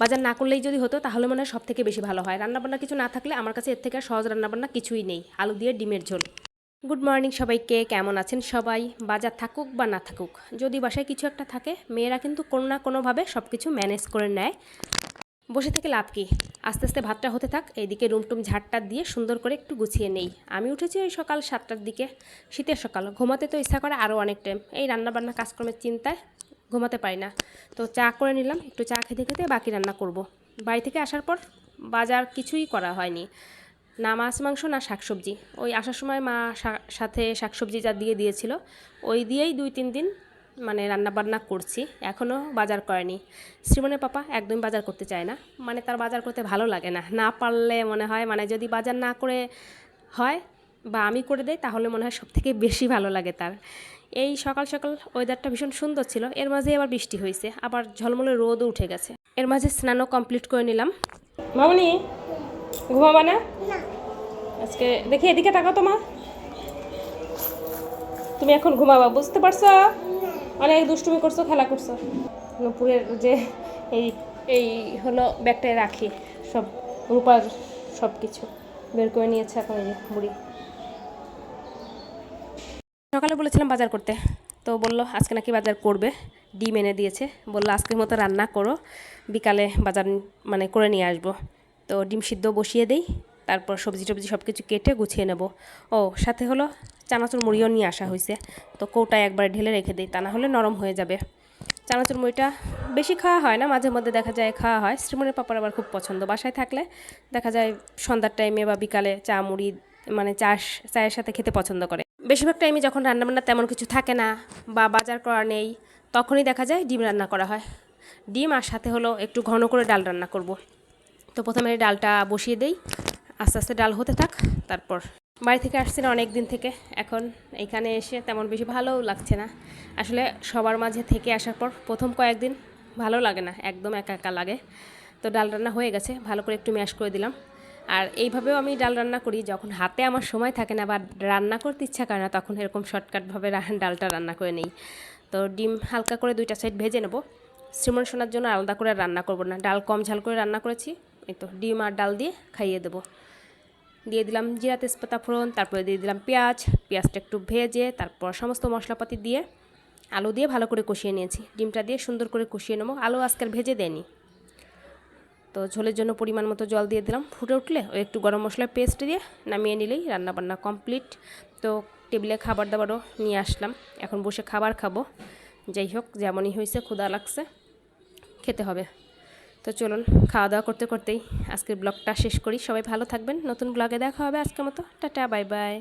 বাজার না করলেই যদি হতো, তাহলে মনে হয় সব থেকে বেশি ভালো হয়। রান্নাবান্না কিছু না থাকলে আমার কাছে এর থেকে আর সহজ রান্নাবান্না কিছুই নেই। আলু দিয়ে ডিমের ঝোল। গুড মর্নিং সবাইকে, কেমন আছেন সবাই? বাজার থাকুক বা না থাকুক, যদি বাসায় কিছু একটা থাকে, মেয়েরা কিন্তু কোনো না কোনোভাবে সব কিছু ম্যানেজ করে নেয়। বসে থেকে লাভ কি? আস্তে আস্তে ভাতটা হতে থাক, এইদিকে রুমটুম ঝাড়টা দিয়ে সুন্দর করে একটু গুছিয়ে নেই। আমি উঠেছি ওই সকাল সাতটার দিকে, শীতের সকাল, ঘুমাতে তো ইচ্ছা করে আরও অনেক টাইম এই রান্নাবান্না কাজকর্মের চিন্তায় ঘুমাতে পারি না। তো চা করে নিলাম, একটু চা খেতে খেতে বাকি রান্না করব। বাড়ি থেকে আসার পর বাজার কিছুই করা হয়নি। না মাছ, মাংস, না শাকসবজি। ওই আসার সময় মা সাথে শাকসবজি যা দিয়ে দিয়েছিল, ওই দিয়েই দুই, তিন দিন মানে রান্না বান্না করছি। এখনও বাজার করেনি। শ্রীমনের পাপা একদম বাজার করতে চায় না। মানে তার বাজার করতে ভালো লাগে না। না পারলে মনে হয় মানে যদি বাজার না করে হয় বা আমি করে দেই তাহলে মনে হয় সব থেকে বেশি ভালো লাগে তার। এই সকাল সকাল ওয়েদারটা ভীষণ সুন্দর ছিল এর মাঝে আবার বৃষ্টি হয়েছে আবার ঝলমলে রোদও উঠে গেছে। এর মাঝে স্নানও কমপ্লিট করে নিলাম। মামনি ঘুমাবা না? আজকে দেখি এদিকে তাকাও তো মা। তুমি এখন ঘুমাবা বুঝতে পারছ? অনেক দুষ্টুমি করছ খেলা করছ। নুপুরের যে এই এই হলো ব্যাগটায় রাখি সব রূপার সব কিছু বের করে নিয়েছে এখন এই বুড়ি সকালে বলেছিলাম বাজার করতে। তো বলল, আজকে নাকি বাজার করবে। ডিম এনে দিয়েছে। বলল, আজকের মতো রান্না করো। বিকালে বাজার মানে করে নিয়ে আসব। তো ডিম সিদ্ধ বসিয়ে দেই। তারপর সবজি টবজি সব কিছু কেটে গুছিয়ে নেব। ও, সাথে হলো চানাচুর মুড়িও নিয়ে আসা হয়েছে। তো কৌটায় একবারে ঢেলে রেখে দিই, তা না হলে নরম হয়ে যাবে। চানাচুর মুড়িটা বেশি খাওয়া হয় না, মাঝে মধ্যে দেখা যায় খাওয়া হয়। শ্রীমনের পাপার আবার খুব পছন্দ। বাসায় থাকলে দেখা যায় সন্ধ্যার টাইমে বা বিকালে চা, মুড়ি মানে চা চায়ের সাথে খেতে পছন্দ করে। বেশিরভাগ টাইমে যখন রান্নাবান্না তেমন কিছু থাকে না বা বাজার করা নেই, তখনই দেখা যায় ডিম রান্না করা হয়। ডিম আর সাথে হলো একটু ঘন করে ডাল রান্না করব। তো প্রথমে ডালটা বসিয়ে দেই, আস্তে আস্তে ডাল হতে থাক, তারপর বাড়ি থেকে আসছি না অনেক দিন থেকে, এখন এখানে এসে তেমন বেশি ভালোও লাগছে না। আসলে সবার মাঝে থেকে আসার পর প্রথম কয়েকদিন ভালো লাগে না, একদম একা একা লাগে। তো ডাল রান্না হয়ে গেছে, ভালো করে একটু ম্যাশ করে দিলাম। আর এইভাবেও আমি ডাল রান্না করি, যখন হাতে আমার সময় থাকে না বা রান্না করতে ইচ্ছা করে না, তখন এরকম শর্টকাটভাবে ডালটা রান্না করে নিই। তো ডিম হালকা করে দুইটা সাইড ভেজে নেব। শ্রীমন শোনার জন্য আলাদা করে রান্না করব না। ডাল কম ঝাল করে রান্না করেছি। এই তো ডিম আর ডাল দিয়ে খাইয়ে দেবো। দিয়ে দিলাম জিরা তেজপাতা ফোড়ন, তারপরে দিয়ে দিলাম পেঁয়াজ। পেঁয়াজটা একটু ভেজে তারপর সমস্ত মশলাপাতি দিয়ে আলু দিয়ে ভালো করে কষিয়ে নিয়েছি। ডিমটা দিয়ে সুন্দর করে কষিয়ে নেব। আলু আজকাল ভেজে দেয়নি। তো ঝোলের জন্য পরিমাণ মতো জল দিয়ে দিলাম। ফুটে উঠলে ওই একটু গরম মশলার পেস্ট দিয়ে নামিয়ে নিলেই রান্নাবান্না কমপ্লিট তো টেবিলে খাবার দাবারও নিয়ে আসলাম। এখন বসে খাবার খাব। যাই হোক, যেমনই হয়েছে, ক্ষুধা লাগছে, খেতে হবে। তো চলুন, খাওয়া দাওয়া করতে করতেই আজকের ব্লগটা শেষ করি। সবাই ভালো থাকবেন। নতুন ব্লগে দেখা হবে আজকের মতো। Tata, bye bye.